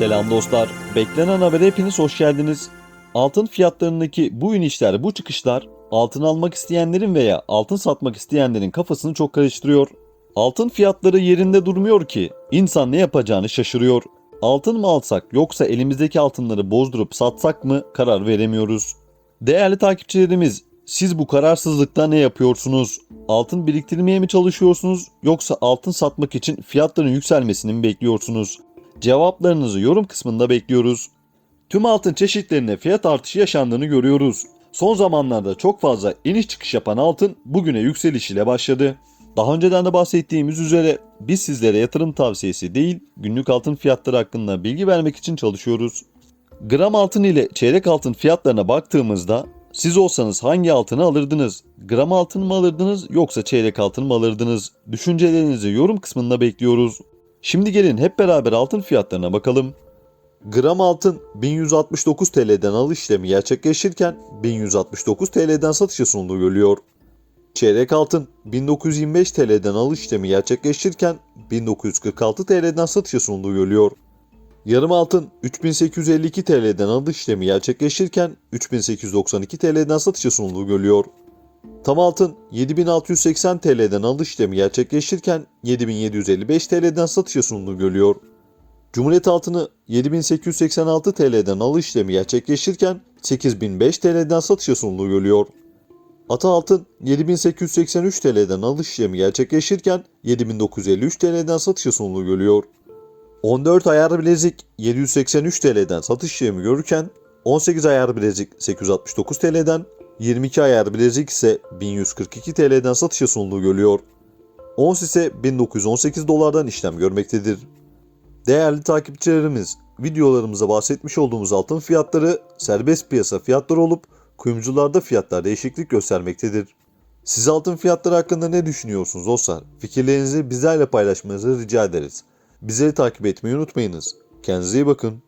Selam dostlar. Beklenen habere hepiniz hoş geldiniz. Altın fiyatlarındaki bu inişler, bu çıkışlar altın almak isteyenlerin veya altın satmak isteyenlerin kafasını çok karıştırıyor. Altın fiyatları yerinde durmuyor ki. İnsan ne yapacağını şaşırıyor. Altın mı alsak yoksa elimizdeki altınları bozdurup satsak mı karar veremiyoruz. Değerli takipçilerimiz, siz bu kararsızlıkta ne yapıyorsunuz? Altın biriktirmeye mi çalışıyorsunuz yoksa altın satmak için fiyatların yükselmesini mi bekliyorsunuz? Cevaplarınızı yorum kısmında bekliyoruz. Tüm altın çeşitlerine fiyat artışı yaşandığını görüyoruz. Son zamanlarda çok fazla iniş çıkış yapan altın bugüne yükseliş ile başladı. Daha önceden de bahsettiğimiz üzere biz sizlere yatırım tavsiyesi değil, günlük altın fiyatları hakkında bilgi vermek için çalışıyoruz. Gram altın ile çeyrek altın fiyatlarına baktığımızda siz olsanız hangi altını alırdınız? Gram altın mı alırdınız yoksa çeyrek altın mı alırdınız? Düşüncelerinizi yorum kısmında bekliyoruz. Şimdi gelin hep beraber altın fiyatlarına bakalım. Gram altın 1169 TL'den alış işlemi gerçekleşirken 1169 TL'den satışa sunduğu görülüyor. Çeyrek altın 1925 TL'den alış işlemi gerçekleşirken 1946 TL'den satışa sunduğu görülüyor. Yarım altın 3852 TL'den alış işlemi gerçekleşirken 3892 TL'den satışa sunduğu görülüyor. Tam altın 7680 TL'den alış işlemi gerçekleşirken 7755 TL'den satışa sunduğu görülüyor. Cumhuriyet altını 7886 TL'den alış işlemi gerçekleşirken 8005 TL'den satışa sunduğu görülüyor. Ata altın 7883 TL'den alış işlemi gerçekleşirken 7953 TL'den satışa sunduğu görülüyor. 14 ayar bilezik 783 TL'den satış işlemi görürken 18 ayar bilezik 869 TL'den 22 ayar bilezik ise 1142 TL'den satışa sunduğu görülüyor. Ons ise 1918 dolardan işlem görmektedir. Değerli takipçilerimiz, videolarımızda bahsetmiş olduğumuz altın fiyatları serbest piyasa fiyatları olup kuyumcularda fiyatlar değişiklik göstermektedir. Siz altın fiyatları hakkında ne düşünüyorsunuz dostlar? Fikirlerinizi bizlerle paylaşmanızı rica ederiz. Bizleri takip etmeyi unutmayınız. Kendinize iyi bakın.